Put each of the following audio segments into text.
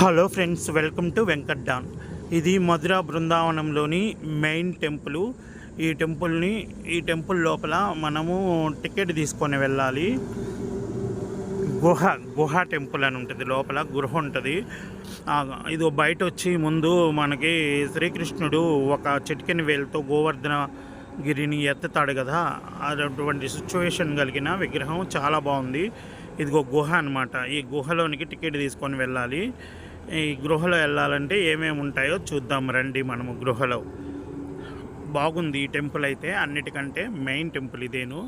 Hello friends welcome to Venkat Don. ఇది Mathura బృందావనంలోని main temple. ఈ టెంపుల్ని ఈ టెంపుల్ లోపల మనము టికెట్ తీసుకొని వెళ్ళాలి. గుహ గుహ టెంపుల్ అని ఉంటుంది. లోపల గుహ ఉంటుంది. ఇది బయట వచ్చి ముందు మనకి శ్రీకృష్ణుడు ఒక చిటికెన వేలుతో గోవర్ధన గిరిని ఎత్తుతాడు కదా. అటువంటి సిచ్యువేషన్ కలిగిన విగ్రహం చాలా బాగుంది. ఇదిగో గుహ అన్నమాట. ఈ గుహలోనికి టికెట్ తీసుకొని వెళ్ళాలి. ఈ గృహలో వెళ్ళాలంటే ఏమేమి ఉంటాయో చూద్దాం రండి మనము గృహలో. బాగుంది ఈ టెంపుల్ అయితే అన్నిటికంటే మెయిన్ టెంపుల్ ఇదేను.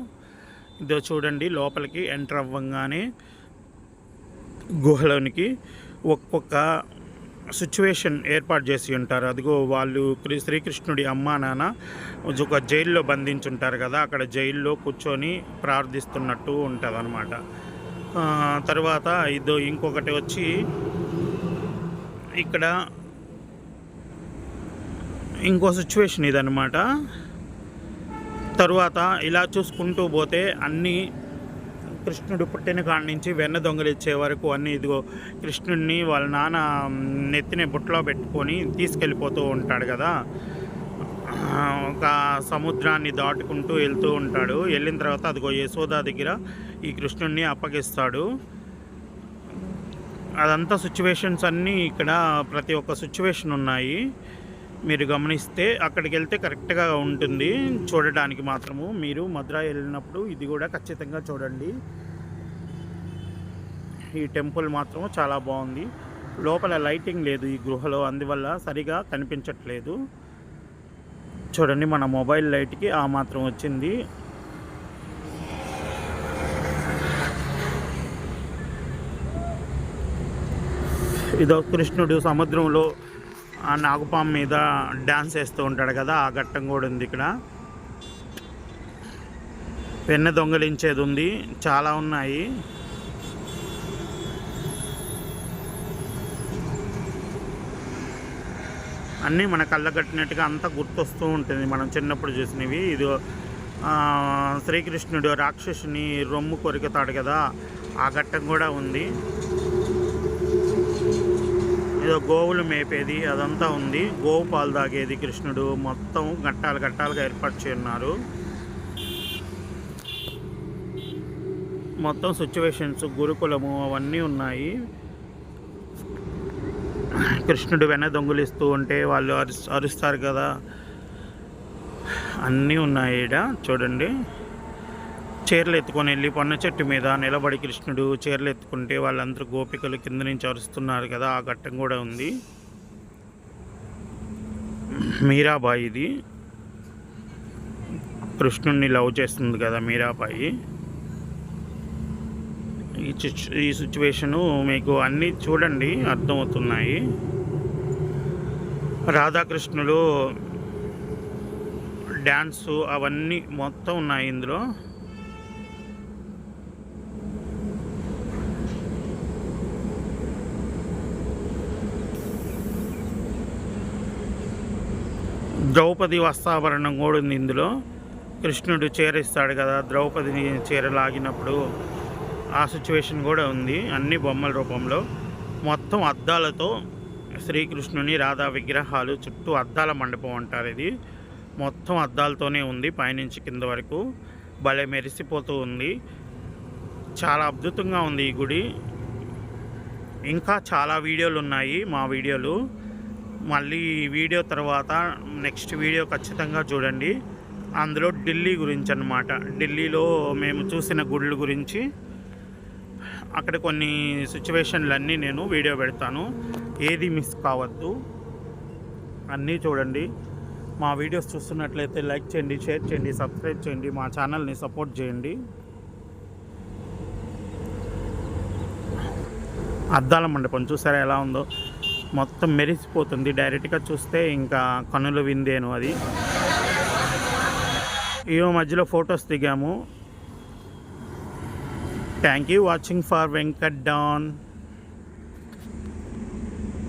ఇదో చూడండి లోపలికి ఎంటర్ అవ్వంగానే గుహలోనికి ఒక్కొక్క సిచ్యువేషన్ ఏర్పాటు చేసి ఉంటారు. అదిగో వాళ్ళు శ్రీకృష్ణుడి అమ్మా నాన్న ఒక జైల్లో బంధించుంటారు కదా అక్కడ జైల్లో కూర్చొని ప్రార్థిస్తున్నట్టు ఉంటుంది అనమాట తర్వాత ఇదో ఇంకొకటి వచ్చి ఇక్కడ ఇంకో సిచ్యువేషన్ ఇదనమాట తరువాత ఇలా చూసుకుంటూ పోతే అన్నీ కృష్ణుడు పుట్టిన కాడి నుంచి వెన్న దొంగలిచ్చే వరకు అన్నీ ఇదిగో కృష్ణుడిని వాళ్ళ నాన్న నెత్తిన బుట్టలో పెట్టుకొని తీసుకెళ్ళిపోతూ ఉంటాడు కదా. ఒక సముద్రాన్ని దాటుకుంటూ వెళ్తూ ఉంటాడు. వెళ్ళిన తర్వాత అదిగో యశోద దగ్గర ఈ కృష్ణుడిని అప్పగిస్తాడు. అదంతా సిచ్యువేషన్స్ అన్నీ ఇక్కడ ప్రతి ఒక్క సిచ్యువేషన్ ఉన్నాయి. మీరు గమనిస్తే అక్కడికి వెళ్తే కరెక్ట్గా ఉంటుంది. చూడడానికి మాత్రము. మీరు మధుర వెళ్ళినప్పుడు ఇది కూడా ఖచ్చితంగా చూడండి. ఈ టెంపుల్ మాత్రం చాలా బాగుంది. లోపల లైటింగ్ లేదు ఈ గృహలో. అందువల్ల సరిగా కనిపించట్లేదు. చూడండి మన మొబైల్ లైట్కి ఆ మాత్రం వచ్చింది. ఇదో కృష్ణుడు సముద్రంలో ఆ నాగుపాము మీద డ్యాన్స్ వేస్తూ ఉంటాడు కదా ఆ ఘట్టం కూడా ఉంది ఇక్కడ. వెన్న దొంగలించేది ఉంది చాలా ఉన్నాయి. అన్నీ మన కళ్ళ కట్టినట్టుగా అంతా గుర్తొస్తూ ఉంటుంది మనం చిన్నప్పుడు చూసినవి. ఇది ఆ, శ్రీకృష్ణుడు రాక్షసుని రొమ్ము కొరికతాడు కదా ఆ ఘట్టం కూడా ఉంది. ఏదో గోవులు మేపేది అదంతా ఉంది. గోవు పాలు తాగేది కృష్ణుడు. మొత్తం గట్టాలు గట్టాలుగా ఏర్పాటు చేయన్నారు. మొత్తం సిచ్యువేషన్స్ గురుకులము అవన్నీ ఉన్నాయి. కృష్ణుడు వెన దొంగులిస్తూ ఉంటే వాళ్ళు అరు అరుస్తారు కదా. అన్నీ ఉన్నాయి ఈడ చూడండి. చీరలు ఎత్తుకొని వెళ్ళి పొన్న చెట్టు మీద నిలబడి కృష్ణుడు చీరలు ఎత్తుకుంటే వాళ్ళందరూ గోపికలు కింద నుంచి అరుస్తున్నారు కదా ఆ ఘట్టం కూడా ఉంది. మీరాబాయి ఇది. కృష్ణుడిని లవ్ చేస్తుంది కదా మీరాబాయి. ఈ ఈ సిచ్యువేషను మీకు అన్నీ చూడండి అర్థమవుతున్నాయి. రాధాకృష్ణులు డ్యాన్సు అవన్నీ మొత్తం ఉన్నాయి ఇందులో. ద్రౌపది వస్త్రాభరణం కూడా ఉంది ఇందులో. కృష్ణుడు చేరిస్తాడు కదా ద్రౌపదిని చీర లాగినప్పుడు ఆ సిచ్యువేషన్ కూడా ఉంది అన్ని బొమ్మల రూపంలో. మొత్తం అద్దాలతో శ్రీకృష్ణుని రాధా విగ్రహాలు చుట్టూ అద్దాల మండపం అంటారు ఇది. మొత్తం అద్దాలతోనే ఉంది పైనుంచి కింద వరకు. భలే మెరిసిపోతూ ఉంది. చాలా అద్భుతంగా ఉంది ఈ గుడి. ఇంకా చాలా వీడియోలు ఉన్నాయి మా వీడియోలు. మళ్ళీ ఈ వీడియో తర్వాత నెక్స్ట్ వీడియో ఖచ్చితంగా చూడండి. అందులో ఢిల్లీ గురించి అన్నమాట ఢిల్లీలో మేము చూసిన గుళ్ళు గురించి అక్కడ కొన్ని సిచ్యువేషన్లన్నీ నేను వీడియో పెడతాను. ఏది మిస్ కావద్దు. అన్నీ చూడండి. మా వీడియోస్ చూస్తున్నట్లయితే లైక్ చేయండి షేర్ చేయండి సబ్స్క్రైబ్ చేయండి మా ఛానల్ని సపోర్ట్ చేయండి. అద్దాల మండపం చూసారా ఎలా ఉందో? మొత్తం మెరిసిపోతుంది. డైరెక్ట్గా చూస్తే ఇంకా కనులు విందేను అది. ఈ మధ్యలో ఫొటోస్ దిగాము. Thank you watching for Venkat Don